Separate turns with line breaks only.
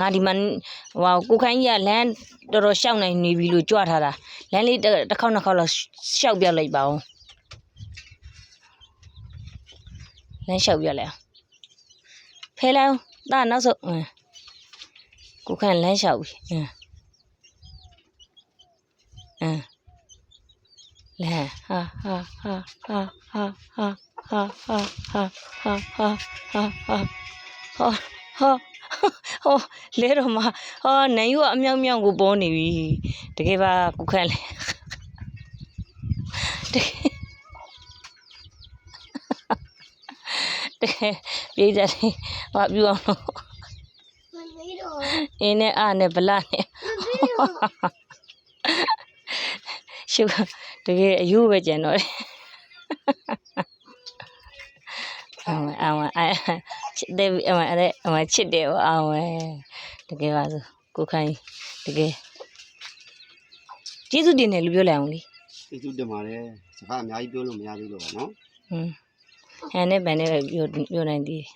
ငါဒီမှာဟိုကိုခိုင်းကြီးကလမ်းတော်တော်ရှောက်နိုင်နေပြီလို့ကြွထားတာလမ်းလေးတစ်တစ်ခေါက်နှစ်ခေါက်လောက်ရှောက်ပြလိုက်ပါဦးလမ်းရှောက်ပြလိုက်အောင်ဖဲလိုက်အောင်ဒါနောက်ဆုံးအင်းကိုခိုင်းလမ်းရှောက်ပြီအင်းအင်းလမ်းဟာဟာဟာဟာဟာဟာဟာဟာဟာဟာဟာဟာ ဟာဟောဟောဟောလဲတော့မှာဟောနိုင်ယူကအမြောက်မြောက်ကိုပေါ်နေပြီတကယ်ပါကိုခန့်လဲတကယ်တကယ်ပြေးကြတယ်ဟာပြူအောင်လို့
မမေးတော့
အင်းနဲ့အားနဲ့ဗလာနဲ့
မမေးတော့
ရှုပ်တကယ်အယူပဲကျန်တော့တယ်အောင်အောင်အဲ ချစ်တယ်အမအဲ့အမချစ်တယ်အောင်ဝဲတကယ်ပါဆိုကိုခိုင်းတကယ်ကျေးဇူးတင်တယ်လို့ပြောလိုက်အောင်လေ
ကျေးဇူးတင်ပါတယ်စကားအများကြီးပြောလို့မရသေးလို့ပါနော်
ဟွန်းဟန်နဲ့ဗန်နဲ့ပဲပြောပြောနိုင်သေးတယ်